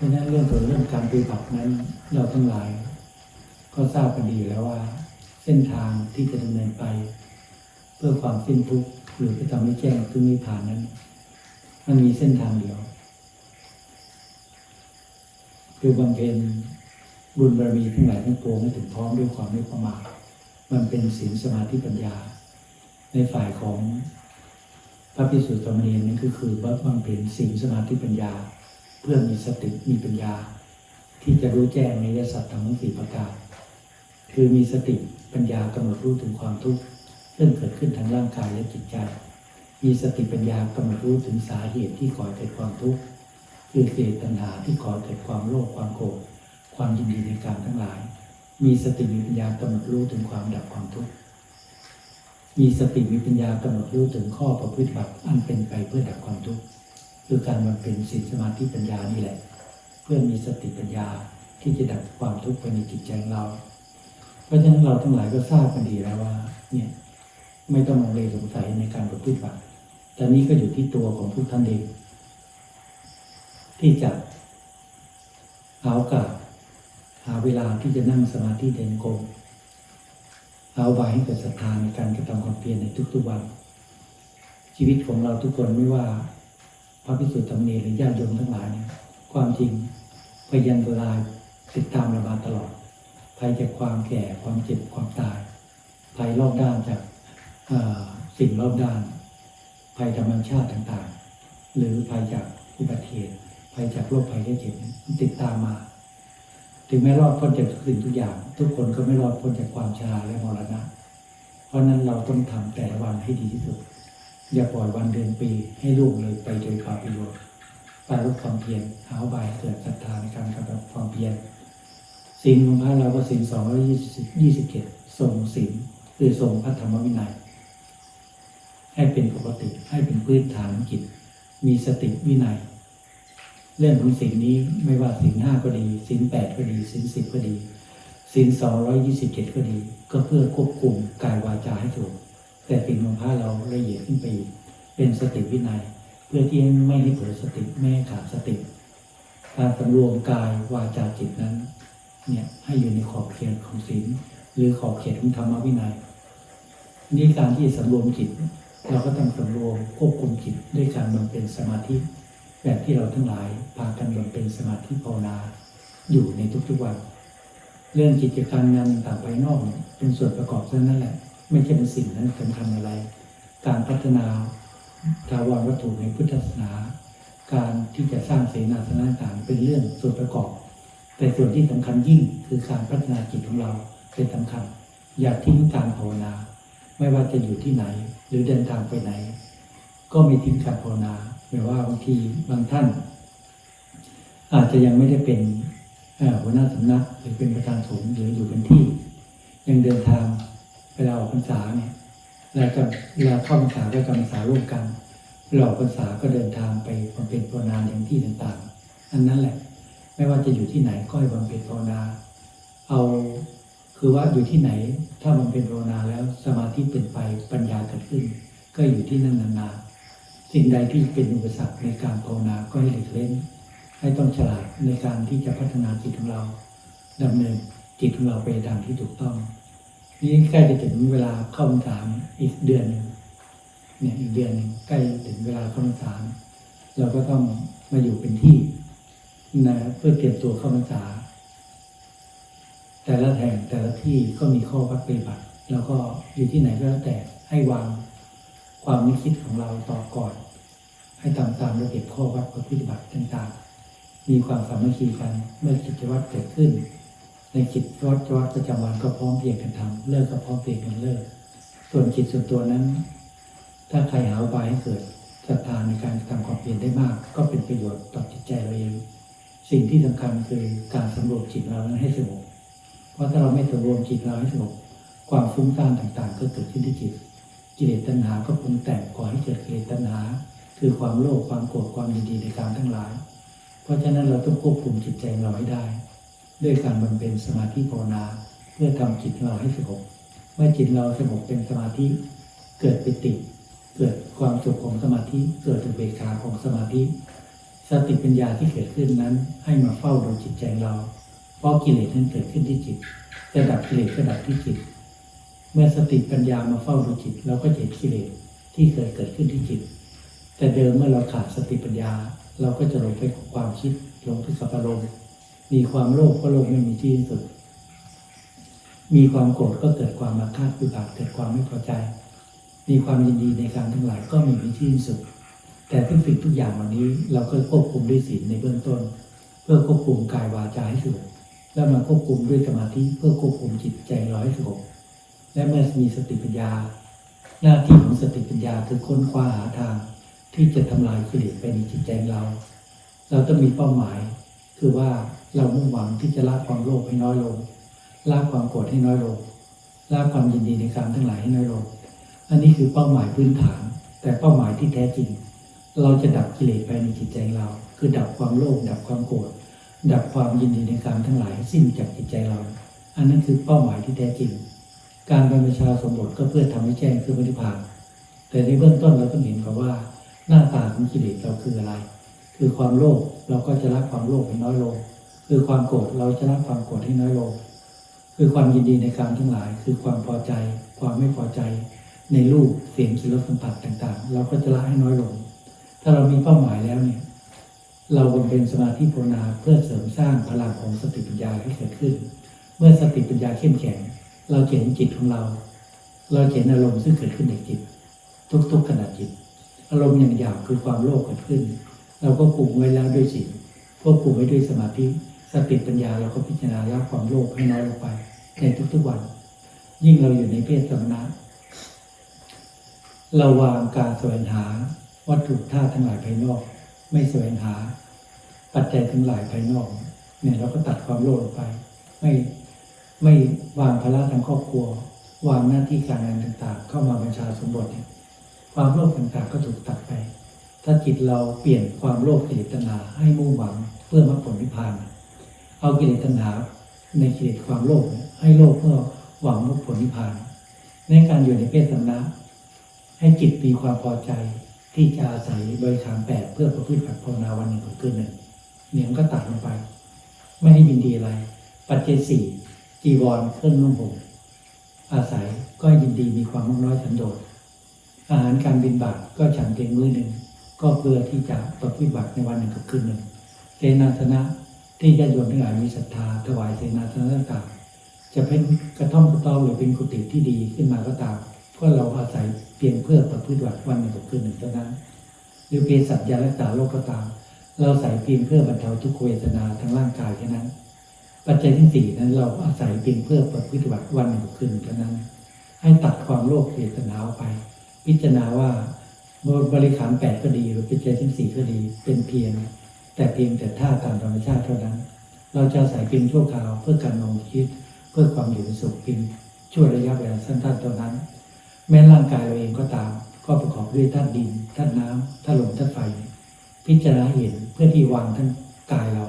ราะฉะนั้นเรื่องส่วนเรื่องการปฏิบัตินั้นเราทั้งหลาย ก็ทราบกันดีแล้วว่า เส้นทางที่จะดำเนินไป เพื่อความสิ้นทุกข์หรือเพื่อทำให้แจ้งซึ่งนิพพานนั้น มันมีเส้นทางเดียว คือบำเพ็ญบุญบารมีทั้งหลายทั้งปวงให้ถึงพร้อมด้วยความไม่ประมาทมันเป็นศีลสมาธิปัญญา ในฝ่ายของพระพิสุทธิ์สามเณรนั่นก็คือว่าบำเพ็ญศีลสมาธิปัญญา เพื่อมีสติมีปัญญา ที่จะรู้แจ้งในยสัตว์ทั้งสี่ประการคือมีสติปัญญากำหนดรู้ถึงความทุกข์ซึ่งเกิดขึ้นทางร่างกายและจิตใจ มีสติปัญญากำหนดรู้ถึงสาเหตุที่ก่อให้เกิดความทุกข์คือเกิดตัณหาที่ก่อให้เกิดความโลภความโกรธความยินดีในการทั้งหลาย มีสติมีปัญญากำหนดรู้ถึงความดับความทุกข์มีสติมีปัญญากำหนดรู้ถึงข้อประพฤติบัติอันเป็นไปเพื่อดับความทุกข์ คือการมันเป็นศีลสมาธิปัญญานี่แหละ เพื่อมีสติปัญญาที่จะดับความทุกข์ภายในจิตใจของเรา เพราะฉะนั้นเราทั้งหลายก็ทราบกันดีแล้วว่า เนี่ยไม่ต้องลังเลสงสัยในการประพฤติบัติแต่นี้ก็อยู่ที่ตัวของทุกท่านเองที่จะหาโอกาสหาเวลาที่จะนั่งสมาธิเดินโกงเอาไว้ให้เกิดศรัทธาในการกระทำความเพียรในทุกๆวัน ชีวิตของเราทุกคนไม่ว่า พระพิสุทธิ์ธรรมเนรหรือญาติโยมทั้งหลายเนี่ยความจริงพยันตรายติดตามเรามาตลอดภัยจากความแก่ความเจ็บความตายภัยรอบด้านจากสิ่งรอบด้าน ภัยธรรมชาติต่างๆ หรือภัยจากอุบัติเหตุภัยจากโรคภัยไข้เจ็บมันติดตามมา ถึงแม้รอดพ้นจากทุกสิ่งทุกอย่าง ทุกคนก็ไม่รอดพ้นจากความชราและมรณะ เพราะฉะนั้นเราต้องทำแต่ละวันให้ดีที่สุด อย่าปล่อยวันเดือนปีให้ลูกเลยไปโดยความประโยชน์ปลายลดความเพียรหาบายเกิดศรัทธาในการกระทำความเพียรสิ่งของพระเราก็สิ่งสองร้อยยี่สิบเจ็ดทรงศีลคือทรงพระธรรมวินัย ให้เป็นปกติให้เป็นพื้นฐานของจิตมีสติวินัย เรื่องของสิ่งนี้ไม่ว่าสิ่งห้าก็ดีสิ่งแปดก็ดีสิ่งสิบก็ดีสิ่งสองร้อยยี่สิบเจ็ดก็ดี ก็เพื่อควบคุมกายวาจาให้ถูก แต่สิ่งของพระเราละเอียดขึ้นไปอีกเป็นสติวินัย เพื่อที่ไม่ให้เผลอสติไม่ให้ขาดสติ การสำรวมกายวาจาจิตนั้นเนี่ยให้อยู่ในขอบเขตของศีลหรือขอบเขตของธรรมวินัย นี่การที่สำรวมจิต เราก็ต้องสำรวมควบคุมจิตด้วยการบำเพ็ญสมาธิ แบบที่เราทั้งหลายพากันบำเพ็ญสมาธิภาวนาอยู่ในทุกๆวัน เรื่องกิจการงานต่างๆภายนอกเป็นส่วนประกอบเท่านั้นแหละ ไม่ใช่เป็นสิ่งนั้นสำคัญอะไร การพัฒนาทาวรวัตถุในพุทธศาสนา การที่จะสร้างเสนาสนะต่างเป็นเรื่องส่วนประกอบ แต่ส่วนที่สำคัญยิ่งคือการพัฒนาจิตของเราเป็นสำคัญ อย่าทิ้งการภาวนา ไม่ว่าจะอยู่ที่ไหน หรือเดินทางไปไหน ก็ไม่ทิ้งการภาวนาหรือว่าบางทีบางท่าน อาจจะยังไม่ได้เป็นหัวหน้าสำนักหรือเป็นประธานสงฆ์หรืออยู่เป็นที่ ยังเดินทาง วลาออกพรรษาเนี่ยเราจะเวลาเข้าพรรษาก็จำพรรษาร่วมกันเวลาออกพรรษาก็เดินทางไปบำเพ็ญภาวนาอย่างที่ต่างๆ อันนั้นแหละ ไม่ว่าจะอยู่ที่ไหนก็ให้บำเพ็ญภาวนา เอาคือว่าอยู่ที่ไหนถ้าบำเพ็ญภาวนาแล้วสมาธิเป็นไปปัญญาเกิดขึ้น ก็อยู่ที่นั่นนานๆสิ่งใดที่เป็นอุปสรรคในการภาวนาก็ให้หลีกเล่นให้ต้องฉลาดในการที่จะพัฒนาจิตของเราดำเนินจิตของเราไปทางที่ถูกต้อง นี่ใกล้จะถึงเวลาเข้าพรรษาอีกเดือนหนึ่งเนี่ยอีกเดือนหนึ่งใกล้ถึงเวลาเข้าพรรษาเราก็ต้องมาอยู่เป็นที่นะเพื่อเตรียมตัวเข้าพรรษา แต่ละแห่งแต่ละที่ก็มีข้อวัดปฏิบัติ แล้วก็อยู่ที่ไหนก็แล้วแต่ให้วางความนึกคิดของเราต่อก่อน ให้ตามตามระเบียบข้อวัดปฏิบัติต่างๆ มีความสามัคคีกันเมื่อกิจวัตรเกิดขึ้น ในกิจวัตรวัตรประจำวันก็พร้อมเพียงกันทำเลิกก็พร้อมเพียงกันเลิก ส่วนกิจส่วนตัวนั้น ถ้าใครหาอุบายให้เกิดศรัทธาในการทำความเพียรได้มาก ก็เป็นประโยชน์ต่อจิตใจเราเองสิ่งที่สำคัญคือการสำรวจจิตเรานั้นให้สงบเพราะถ้าเราไม่สำรวมจิตเราให้สงบความฟุ้งซ่านต่างๆ ก็เกิดขึ้นที่จิต กิเลสตัณหาก็ปรุงแต่งก่อให้เกิดกิเลสตัณหา คือความโลภความโกรธความยินดีในการทั้งหลาย เพราะฉะนั้นเราต้องควบคุมจิตใจเราให้ได้ ด้วยการบำเพ็ญสมาธิภาวนาเพื่อทำจิตเราให้สงบเมื่อจิตเราสงบเป็นสมาธิเกิดปิติ เกิดความสุขของสมาธิเกิดอุเบกขาของสมาธิ สติปัญญาที่เกิดขึ้นนั้น ให้มาเฝ้าดูจิตใจเรา เพราะกิเลสนั้นเกิดขึ้นที่จิตจะดับกิเลสก็ดับที่จิต เมื่อสติปัญญามาเฝ้าดูจิตเราก็เห็นกิเลสที่เคยเกิดขึ้นที่จิต แต่เดิมเมื่อเราขาดสติปัญญา เราก็จะหลงไปกับความคิดหลงไปกับอารมณ์ มีความโลภก็โลภไม่มีที่สุด มีความโกรธก็เกิดความมาคาดวิบากเกิดความไม่พอใจ มีความยินดีในการทั้งหลายก็ไมมีที่สุด แต่ทุกสิ่งทุกอย่างวันนี้ เราก็ควบคุมด้วยศีลในเบื้องต้น เพื่อควบคุมกายวาจาให้สงบแล้วมาควบคุมด้วยสมาธิเพื่อควบคุมจิตใจราให้สงบและเมื่อมีสติปัญญา หน้าที่ของสติปัญญาคือค้นคว้าหาทาง ที่จะทำลายกิเลสไปในจิตใจเรา เราต้องมีเป้าหมาย คือว่าเรามุ่งหวังที่จะละความโลภให้น้อยลงละความโกรธให้น้อยลงละความยินดีในการทั้งหลายให้น้อยลง อันนี้คือเป้าหมายพื้นฐาน แต่เป้าหมายที่แท้จริง เราจะดับกิเลสไปในจิตใจเรา คือดับความโลภดับความโกรธดับความยินดีในการทั้งหลายให้สิ้นจากจิตใจเรา อันนั้นคือเป้าหมายที่แท้จริง การบรรพชาสมบทก็เพื่อทำให้แจ้งคือปฏิภาณแต่ในเบื้องต้นเราต้องเห็นก่อนว่าหน้าตาของกิเลสเราคืออะไร คือความโลภเราก็จะละความโลภให้น้อยลง คือความโกรธเราจะละความโกรธให้น้อยลง คือความยินดีในการทั้งหลาย คือความพอใจ ความไม่พอใจ ในรูปเสียงกลิ่นรสสัมผัสต่างๆ เราก็จะละให้น้อยลง ถ้าเรามีเป้าหมายแล้วเนี่ยเราบำเพ็ญสมาธิภาวนาเพื่อเสริมสร้างพลังของสติปัญญาให้เกิดขึ้น เมื่อสติปัญญาเข้มแข็ง เราเห็นจิตของเรา เราเห็นอารมณ์ซึ่งเกิดขึ้นในจิต ทุกๆขณะจิต อารมณ์อย่างหยาบคือความโลภเกิดขึ้น เราก็คุมไว้แล้วด้วยศีลควบคุมไว้ด้วยสมาธิสติปัญญาเราก็พิจารณาละความโลภให้น้อยลงไปในทุกๆวัน ยิ่งเราอยู่ในเพศสมณะเราวางการแสวงหาวัตถุธาตุทั้งหลายภายนอก ไม่แสวงหา ปัจจัยทั้งหลายภายนอก เนี่ยเราก็ตัดความโลภไป ไม่ไม่วางภาระทางครอบครัว วางหน้าที่การงานต่างๆ เข้ามาบัญชาสมบทเนี่ยความโลภต่างๆก็ถูกตัดไป ถ้าจิตเราเปลี่ยนความโลภกิเลสตัณหาให้มุ่งหวังเพื่อมรรคผลนิพพาน เอากิเลสตัณหาในกิเลสความโลภให้โลภเพื่อหวังมรรคผลนิพพาน ในการอยู่ในเพศสำนักให้จิตมีความพอใจที่จะอาศัยบริขารแปดเพื่อประพฤติแบบภาวนาวันหนึ่งคืนหนึ่งเนี่ยมันก็ตัดลงไป ไม่ให้ยินดีอะไร ปัจเจกสี่จีวรเครื่องนุ่งห่มอาศัยก็ยินดีมีความมากน้อยสันโดษอาหารการบินบาตก็ฉันเพียงมื้อหนึ่ง ก็เพื่อที่จะประพฤติบัติในวันหนึ่งกับคืนหนึ่งเสนาสนะที่ญาติโยมทั้งหลายมีศรัทธาถวายเสนาสนะต่างๆจะเป็นกระท่อมกระต๊อหรือเป็นกุฏิที่ดีขึ้นมาก็ตามก็เราอาศัยเพียงเพื่อประพฤติบัติวันหนึ่งกับคืนหนึ่งเท่านั้น หรือเภสัชยารักษาโรคก็ตาม เราใส่เพียงเพื่อบรรเทาทุกขเวทนาทางร่างกายแค่นั้น ปัจจัยที่สี่นั้นเราอาศัยเพียงเพื่อประพฤติบัติวันหนึ่งกับคืนหนึ่งเท่านั้น ให้ตัดความโลภเวทนาออกไป พิจารณาว่า บริขารแปดก็ดีหรือปัจจัยที่สี่ก็ดีเป็นเพียง แต่เพียงแต่ท่าตามธรรมชาติเท่านั้น เราจะอาศัยเพียงชั่วคราวเพื่อการนองคิด เพื่อความอยู่สุขเพียงช่วระยะเวลาสั้นๆเท่านั้น แม้ร่างกายเราเองก็ตาม ก็ประกอบด้วยธาตุดินธาตุน้ำธาตุลมธาตุไฟ พิจารณาเห็นเพื่อที่วางทั้งกายเรา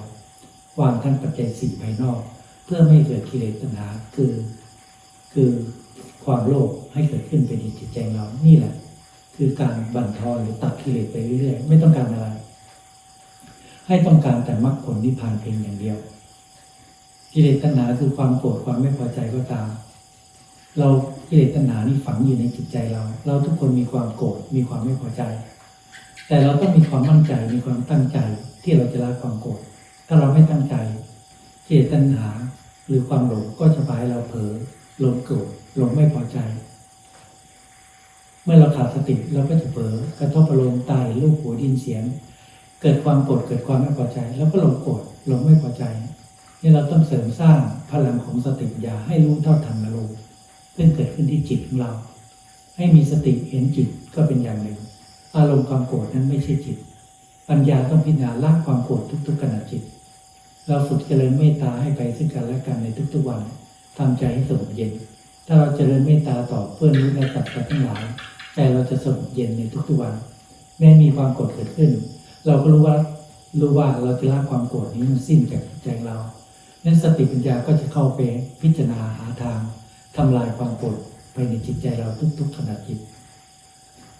วางทั้งปัจจัยสี่ภายนอก เพื่อไม่ให้เกิดกิเลสตัณหาคือ คือความโลภให้เกิดขึ้นเป็นจิตใจเรานี่แหละ คือการบั่นทอนหรือตัดกิเลสไปเรื่อยๆไม่ต้องการอะไร ให้ต้องการแต่มรรคผลนิพพานเพียงอย่างเดียว กิเลสตัณหาคือความโกรธความไม่พอใจก็ตาม เรากิเลสตัณหานี่ฝังอยู่ในจิตใจเรา เราทุกคนมีความโกรธมีความไม่พอใจ แต่เราต้องมีความมั่นใจมีความตั้งใจที่เราจะละความโกรธถ้าเราไม่ตั้งใจกิเลสตัณหาหรือความหลงก็จะพาให้เราเผลอหลงโกรธหลงไม่พอใจ เมื่อเราขาดสติเราก็จะเผลอกระทบอารมณ์ตายรูปหูดินเสียง เกิดความโกรธเกิดความไม่พอใจ แล้วก็หลงโกรธหลงไม่พอใจนี่เราต้องเสริมสร้างพลังของสติปัญญาให้รู้เท่าทันอารมณ์ซึ่งเกิดขึ้นที่จิตของเรา ให้มีสติเห็นจิตก็เป็นอย่างหนึ่ง อารมณ์ความโกรธนั้นไม่ใช่จิต ปัญญาต้องพิจารณาละความโกรธทุก ๆขณะจิต เราฝึกเจริญเมตตาให้ไปซึ่งกันและกันในทุกๆวันทำใจให้สงบเย็น ถ้าเราเจริญเมตตาต่อเพื่อนรู้และตัดกันทั้งหลาย ใจเราจะสงบเย็นในทุกๆวัน แม้มีความโกรธเกิดขึ้น เราก็รู้ว่ารู้ว่าเราจะละความโกรธนี้มันสิ้นจากใจเรานั้นสติปัญญาก็จะเข้าไปพิจารณาหาทางทำลายความโกรธไปในจิตใจเราทุกๆขณะจิต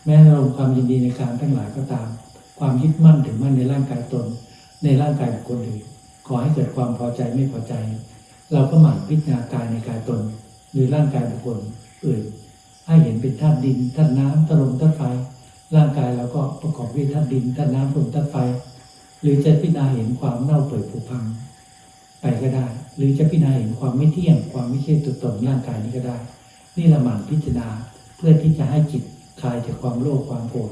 แม้อารมณ์ความยินดีในการทั้งหลายก็ตามคความยึดมั่นถึงมั่นในร่างกายตน ในร่างกายบุคคลอื่นขอให้เกิดความพอใจไม่พอใจ เราก็หมั่นพิจารณากายในกายตนหรือร่างกายบุคคลอื่น ให้เห็นเป็นธาตุดินธาตุน้ำธาตุลมธาตุไฟ ร่างกายเราก็ประกอบด้วยธาตุดินธาตุน้ำลมธาตุไฟ หรือจะพิจารณาเห็นความเน่าเปื่อยผุพัง ไปก็ได้ หรือจะพิจารณาเห็นความไม่เที่ยง ความไม่ใช่ตัวตนร่างกายนี้ก็ได้ นี่ละหมั่นพิจารณาเพื่อที่จะให้จิตคลายจากความโลภความโกรธ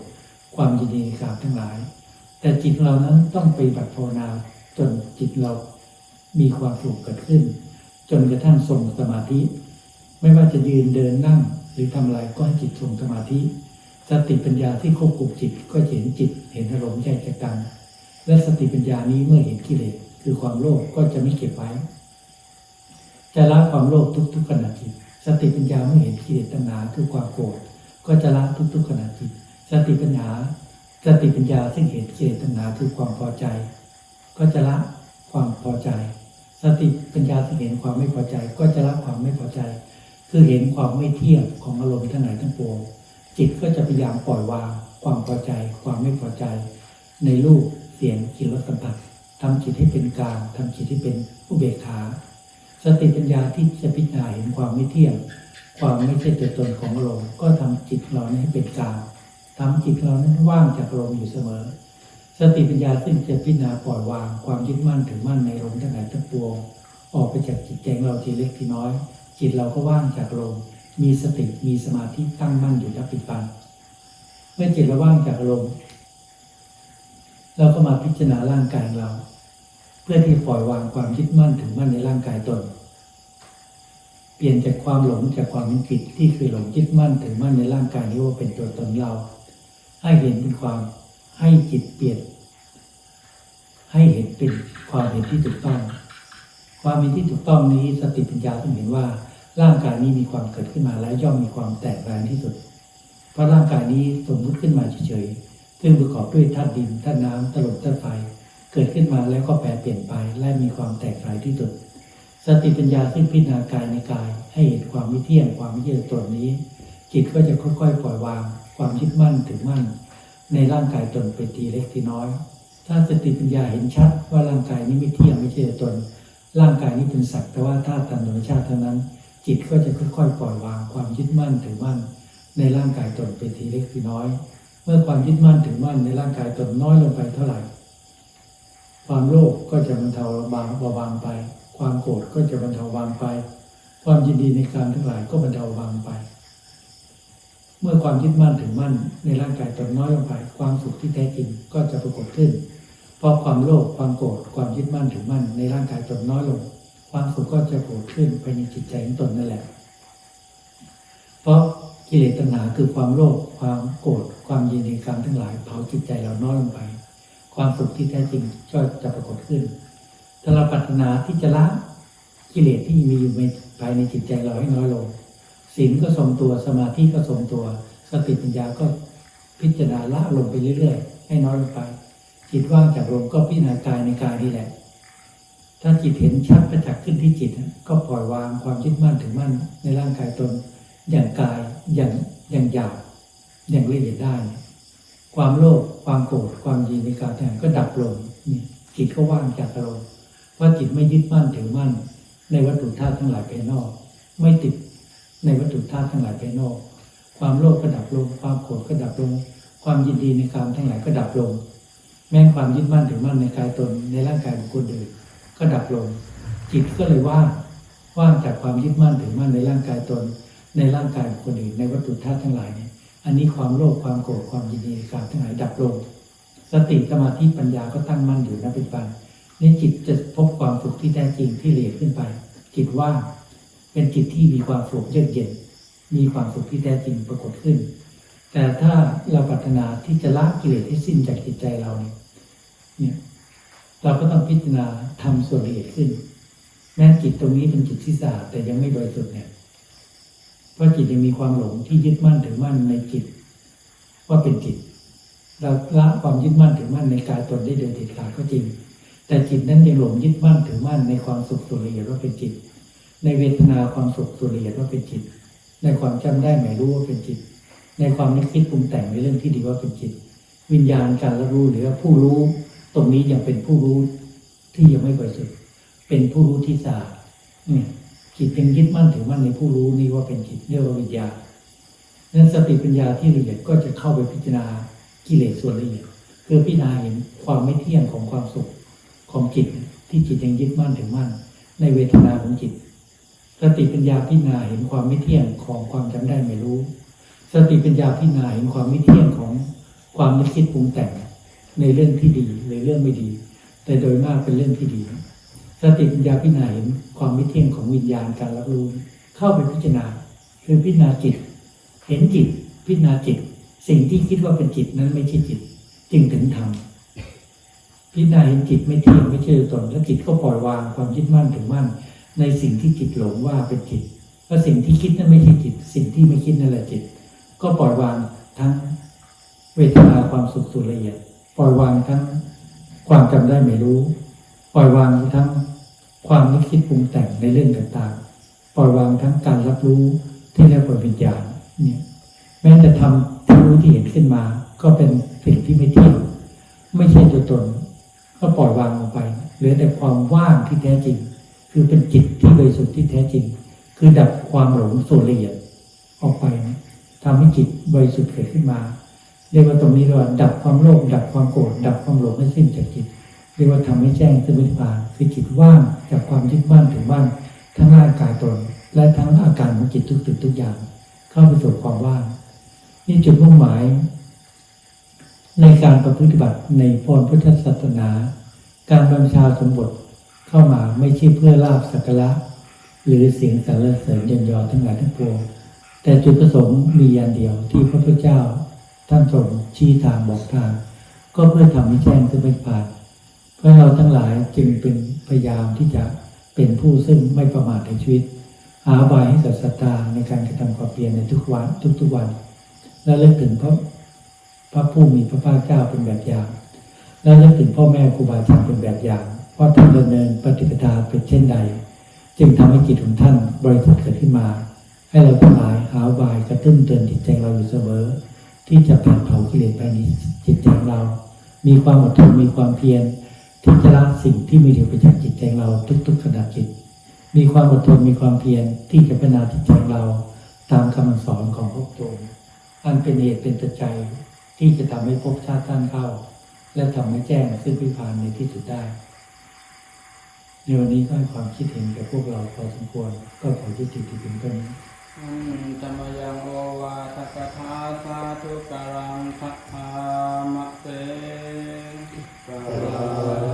ความยินดีกามทั้งหลาย แต่จิตเรานั้นต้องไปบัติภาวนาจนจิตเรามีความสุขเกิดขึ้น จนกระทั่งทรงสมาธิ ไม่ว่าจะยืนเดินนั่ง รือทำอะไรก็ให้จิตทรงสมาธิ สติปัญญาที่ควบคุมจิตก็เห็นจิตเห็นอารมณ์แยกจากกัน และสติปัญญานี้เมื่อเห็นกิเลสคือความโลภก็จะไม่เก็บไว้ จะละความโลภทุกๆขณะจิต สติปัญญาเมื่อเห็นกิเลสตัณหาคือความโกรธก็จะละทุกๆขณะจิต สติปัญญา สติปัญญาซึ่งเห็นกิเลสตัณหาคือความพอใจ ก็จะละความพอใจ สติปัญญาที่เห็นความไม่พอใจ ก็จะละความไม่พอใจ คือเห็นความไม่เที่ยงของอารมณ์ทั้งหลายทั้งปวงจิตก็จะพยายามปล่อยวาง ความพอใจ ความไม่พอใจ ในรูปเสียงกลิ่นรสสัมผัสทำจิตให้เป็นกลางทำจิตให้เป็นอุเบกขาสติปัญญาที่จะพิจารณาเห็นความไม่เที่ยง ความไม่ใช่ตัวตนของอารมณ์ก็ทำจิตเรานั้นให้เป็นกลางทำจิตเรานั้นว่างจากอารมณ์อยู่เสมอ สติปัญญาซึ่งจะพิจารณาปล่อยวาง ความยึดมั่นถือมั่นในอารมณ์ทั้งหลายทั้งปวงออกไปจากจิตใจงเราทีเล็กทีน้อย จิตเราก็ว่างจากอารมมีสติมีสมาธิตั้งมั่นอยู่นับปิดปันเมื่อจิตเราว่างจากอารมเราก็มาพิจารณาร่างกายเรา เพื่อที่ปล่อยวางความยึดมั่นถือมั่นในร่างกายตน เปลี่ยนจากความหลงจากความเป็นผิดที่คือหลงยึดมั่นถือมั่นในร่างกายนี้ว่าเป็นตัวตนเรา ให้เห็นเป็นความให้จิตเปลี่ยน ให้เห็นเป็นความเห็นที่ถูกต้อง ความเห็นที่ถูกต้องนี้สติปัญญาต้องเห็นว่า ร่างกายนี้มีความเกิดขึ้นมาและย่อมมีความแตกแรงที่สุด เพราะร่างกายนี้สมมุติขึ้นมาเฉยๆซึ่งประกอบด้วยธาตุดินธาตุน้ำตลบธาตุไฟเกิดขึ้นมาแล้วก็แปรเปลี่ยนไปและมีความแตกสลายที่สุด สติปัญญาซึ่งพิจารณากายในกาย ให้เห็นความไม่เที่ยงความไม่เที่ยงตัวนี้ จิตก็จะค่อยๆ ปล่อยวาง ความยึดมั่นถือมั่น ในร่างกายตนเป็นทีเล็กทีน้อย ถ้าสติปัญญาเห็นชัดว่าร่างกายนี้ไม่เที่ยงไม่ใช่ตน ร่างกายนี้เป็นสักแต่ว่าธาตุตามธรรมชาติเท่านั้น จิตก็จะค่อยๆปล่อยวางความยึดมั่นถือมั่นในร่างกายตนเป็นทีเล็กทีน้อย เมื่อความยึดมั่นถือมั่นในร่างกายตนน้อยลงไปเท่าไหร่ ความโลภก็จะบรรเทาบางเบาบางไป ความโกรธก็จะบรรเทาบางไป ความยินดีในการทั้งหลายก็บรรเทาบางไป เมื่อความยึดมั่นถือมั่นในร่างกายตนน้อยลงไป ความสุขที่แท้จริงก็จะปรากฏขึ้น เพราะความโลภความโกรธความยึดมั่นถือมั่นในร่างกายตนน้อยลง ความสุขก็จะปรากฏขึ้นภายในจิตใจของตนนั่นแหละ เพราะกิเลสตัณหาคือความโลภความโกรธความยินดีกรรมทั้งหลายเผาจิตใจเราน้อยลงไป ความสุขที่แท้จริงก็จะปรากฏขึ้น ถ้าเราปรารถนาที่จะละกิเลสที่มีอยู่ในภายในจิตใจเราให้น้อยลงศีลก็ทรงตัวสมาธิก็ทรงตัว สติปัญญาก็พิจารณาละลงไปเรื่อยๆ ให้น้อยลงไปจิตว่างจากลมก็พิจารณากายในกายนี่แหละ ถ้าจิตเห็นชัดประจักษ์ขึ้นที่จิต ก็ปล่อยวางความยึดมั่นถึงมั่นในร่างกายตน อย่างกายอย่างอย่างหยาบอย่างละเอียดได้ ความโลภความโกรธความยินในการแทนก็ดับลงนี่จิตก็ว่างจากอารมณ์ว่าจิตไม่ยึดมั่นถือมั่น ในวัตถุธาตุทั้งหลายภายนอก ไม่ติดในวัตถุธาตุทั้งหลายภายนอก ความโลภก็ดับลง ความโกรธก็ดับลง ความยินดีในการทั้งหลายก็ดับลง แม้ความยึดมั่นถือมั่นในกายตนในร่างกายของคนอื่น ก็ดับลง จิตก็เลยว่างว่างจากความยึดมั่นถือมั่นในร่างกายตน ในร่างกายคนอื่นในวัตถุธาตุทั้งหลายเนี่ยอันนี้ความโลภความโกรธความยินดีการทั้งหลายดับลง สติสมาธิปัญญาก็ตั้งมั่นอยู่ณปัจจุบันนี่จิตจะพบความสุขที่แท้จริงที่ละเอียดขึ้นไป จิตว่างเป็นจิตที่มีความสุขเยือกเย็น มีความสุขที่แท้จริงปรากฏขึ้น แต่ถ้าเราปรารถนาที่จะละกิเลสให้สิ้นจากจิตใจเราเนี่ย เราก็ต้องพิจารณาทำส่วนละเอียดขึ้น แม้จิตตรงนี้เป็นจิตที่สะอาดแต่ยังไม่บริสุทธิ์เนี่ยเพราะจิตยังมีความหลงที่ยึดมั่นถือมั่นในจิต ว่าเป็นจิต เราละความยึดมั่นถือมั่นในกายตนได้โดยเด็ดขาดก็จริง แต่จิตนั้นยังหลงยึดมั่นถือมั่นในความสุขส่วนละเอียดว่าเป็นจิต ในเวทนาความสุขส่วนละเอียดว่าเป็นจิต ในความจำได้หมายรู้ว่าเป็นจิต ในความนึกคิดปรุงแต่งในเรื่องที่ดีว่าเป็นจิต วิญญาณการรับรู้หรือว่าผู้รู้ ตรงนี้ยังเป็นผู้รู้ที่ยังไม่บริสุทธิ์เป็นผู้รู้ที่สะอาดเนี่ยจิตยังยึดมั่นถือมั่นในผู้รู้นี้ว่าเป็นจิตเรียกว่าวิญญาณนั้นสติปัญญาที่ละเอียดก็จะเข้าไปพิจารณากิเลสส่วนละเอียดคือพิจารณาเห็นความไม่เที่ยงของความสุขของจิตที่จิตยังยึดมั่นถือมั่น ในเวทนาของจิต สติปัญญาพิจารณาเห็นความไม่เที่ยงของความจำได้ไม่รู้ สติปัญญาพิจารณาเห็นความไม่เที่ยงของความนึกคิดปรุงแต่ง ในเรื่องที่ดีหรือเรื่องไม่ดี แต่โดยมากเป็นเรื่องที่ดีสติปัญญาพิจารณาเห็นความไม่เที่ยงของวิญญาณการรับรู้ เข้าไปพิจารณาคือพิจารณาจิต เห็นจิตพิจารณาจิต สิ่งที่คิดว่าเป็นจิตนั้นไม่ใช่จิต จึงถึงทำพิจารณาเห็นจิตไม่เที่ยงไม่ใช่ตัวตนแล้วจิตก็ปล่อยวางความยึดมั่นถึงมั่น ในสิ่งที่จิตหลงว่าเป็นจิตว่าสิ่งที่คิดนั้นไม่ใช่จิต สิ่งที่ไม่คิดนั่นแหละจิต ก็ปล่อยวางทั้งเวทนาความสุขสุดละเอียด ล่อยวางทั้งความจำได้ไม่รู้ ปล่อยวางทั้งความนึกคิดปรุงแต่งในเรื่องต่างๆ ปล่อยวางทั้งการรับรู้ที่เรียกว่าวิญญาณเนี่ยแม้แต่ทำที่รู้ที่เห็นขึ้นมา ก็เป็นสิ่งที่ไม่เที่ยงไม่ใช่ตัวตน ก็ปล่อยวางลงไปเหลือแต่ความว่างที่แท้จริง คือเป็นจิตที่บริสุทธิ์ที่แท้จริง คือดับความหลงส่วนละเอียดออกไปนะทำให้จิตบริสุทธิ์เกิดขึ้นมา เรียกว่าตรงนี้เรียกว่าดับความโลภดับความโกรธดับความหลงให้สิ้นจากจิต เรียกว่าทำให้แจ้งซึ่งวิญญาคือจิตว่างจากความยึดมั่นถือมั่นทั้งร่างกายตน และทั้งอาการของจิตทุกจุดทุกอย่าง เข้าไปสู่ความว่างนี่จุดมุ่งหมาย ในการประพฤติบัติในพรพุทธศาสนา การบรรชาสมบทเข้ามาไม่ใช่เพื่อลาบสักระหรือเสียงสรรเสริญยินยอทั้งหลายทั้งปวงแต่จุดประสงค์มีอย่างเดียวที่พระพุทธเจ้า ท่านทรงชี้ทางบอกทาง ก็เพื่อทำให้แจ้งซึ่งเป็นผ่านเพราะเราทั้งหลายจึงเป็นพยายามที่จะเป็นผู้ซึ่งไม่ประมาทในชีวิต หาบายให้กับศรัทธาในการกระทำความเพียรในทุกวันทุกๆวัน และเลิกถึงพระพระผู้มีพระภาคเจ้าเป็นแบบอย่าง และเลิกถึงพ่อแม่ครูบาอาจารย์เป็นแบบอย่างว่าท่านดำเนินปฏิปทาเป็นเช่นใด จึงทำให้จิตของท่านบริสุทธิ์เกิดขึ้นมา ให้เราทั้งหลายหาบายกระตุ้นเตือนจิตใจเราอยู่เสมอ ที่จะผ่านเผากิเลสภายในจิตใจเรา มีความอดทนมีความเพียรที่จะละสิ่งที่ไม่ดีไปจากจิตใจเราทุกๆขณะจิต มีความอดทนมีความเพียรที่จะพัฒนาจิตใจเรา ตามคำสอนของพระองค์อันเป็นเหตุเป็นปัจจัยที่จะทำให้ภพชาติท่านเข้า และทำให้แจ้งซึ่งพิพานในที่สุดได้ในวันนี้ก็ให้ความคิดเห็นแก่พวกเราพอสมควรก็ขอยุติที่เพียงเท่านี้ อืมธรรมยังโอวาทกถาสาธุการังคัตถามะเตกะ